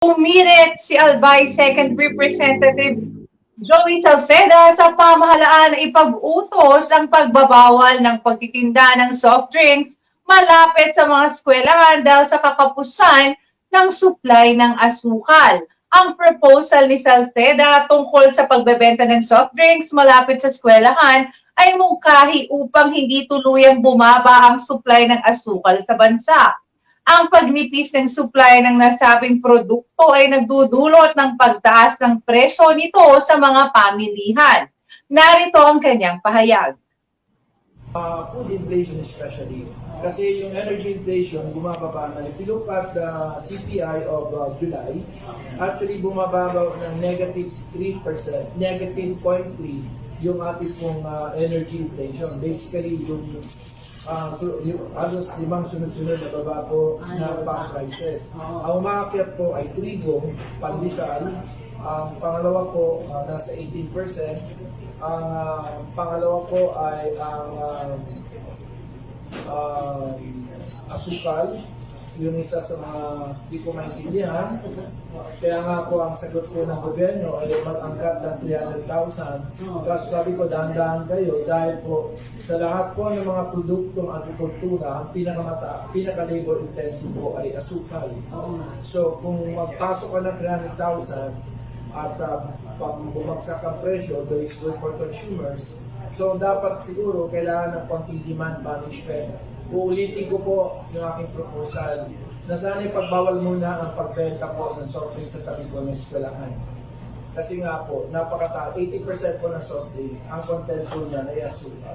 Umirit si Albay Second Representative Joey Salceda sa pamahalaan na ipag-utos ang pagbabawal ng pagtitinda ng soft drinks malapit sa mga eskwelahan dahil sa kakapusan ng supply ng asukal. Ang proposal ni Salceda tungkol sa pagbebenta ng soft drinks malapit sa eskwelahan ay mungkahi upang hindi tuluyang bumaba ang supply ng asukal sa bansa. Ang pagnipis ng supply ng nasabing produkto ay nagdudulot ng pagtaas ng presyo nito sa mga pamilihan. Narito ang kanyang pahayag. Uh, food inflation especially. Kasi yung energy inflation, bumababa na. If you look at the CPI of uh, July, actually bumababaw ng negative 3%, negative 0.3 yung ating pong uh, energy inflation. Basically, yung uh, so, yung halos limang sunod-sunod na baba po na pang prices. Ang umakyat po ay trigo, pandesal. Ang pangalawa po, uh, nasa 18%. Ang ah, pangalawa po ay ang um, um, asukal, yung isa sa mga di ko maintindihan. Kaya nga po ang sagot ko ng gobyerno ay mag-angkat ng 300,000. Kaso sabi ko, dahan-dahan kayo dahil po sa lahat po ng mga produktong agrikultura, ang pinakamata, pinaka-labor intensive po ay asukal. So kung magpasok ka ng 300,000 at uh, pag bumagsak ang presyo, though it's good for consumers, so dapat siguro kailangan ng konting demand management. Uulitin ko po yung aking proposal na sana ipagbawal muna ang pagbenta po ng soft drinks sa tabi ko ng eskwelahan. Kasi nga po, napakata, 80% po ng soft drinks, ang content po niya ay asukal.